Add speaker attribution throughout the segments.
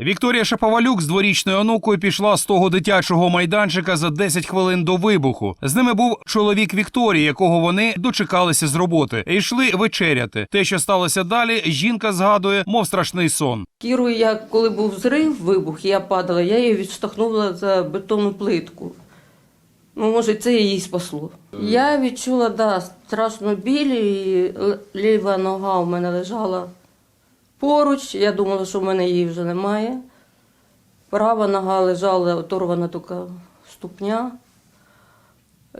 Speaker 1: Вікторія Шаповалюк з дворічною онукою пішла з того дитячого майданчика за 10 хвилин до вибуху. З ними був чоловік Вікторії, якого вони дочекалися з роботи, і йшли вечеряти. Те, що сталося далі, жінка згадує, мов страшний сон.
Speaker 2: Кіру, я, коли був взрив, вибух, я падала, я її відштовхнула за бетонну плитку. Ну, може, це її спасло. Я відчула, да, страшно біль, і ліва нога у мене лежала поруч. Я думала, що в мене її вже немає. Права нога лежала, оторвана тільки ступня.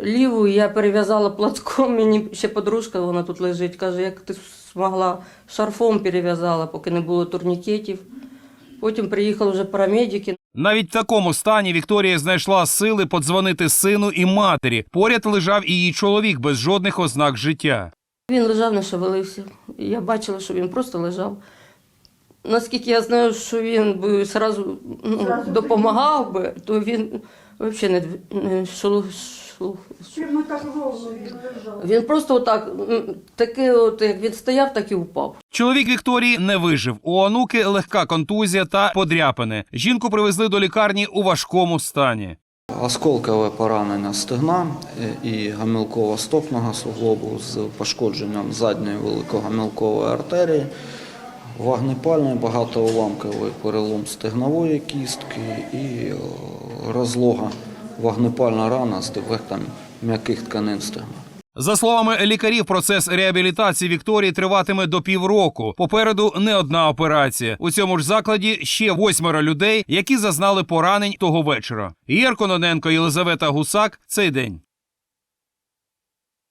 Speaker 2: Ліву я перев'язала платком, мені ще подружка, вона тут лежить, каже, як ти змогла шарфом перев'язала, поки не було турнікетів. Потім приїхали вже парамедики.
Speaker 1: Навіть в такому стані Вікторія знайшла сили подзвонити сину і матері. Поряд лежав і її чоловік без жодних ознак життя.
Speaker 2: Він лежав, не шевелився. Я бачила, що він просто лежав. Наскільки я знаю, що він би сразу, ну, допомагав би, то він взагалі не, не шелу- шелу-
Speaker 3: Прямо так він лежав.
Speaker 2: Він просто отак, м, таке, от, як він стояв, так і впав.
Speaker 1: Чоловік Вікторії не вижив. У онуки легка контузія та подряпини. Жінку привезли до лікарні у важкому стані.
Speaker 4: Осколкове поранення стегна е, і гамілково-стопного суглобу з пошкодженням задньої великогамілкової артерії, вогнепальний багатоуламковий перелом стегнової кістки і е, розлога вогнепальна рана з дефектом м'яких тканин стегна.
Speaker 1: За словами лікарів, процес реабілітації Вікторії триватиме до півроку. Попереду не одна операція. У цьому ж закладі ще восьмеро людей, які зазнали поранень того вечора. Єр Кононенко, Єлизавета Гусак. Цей день.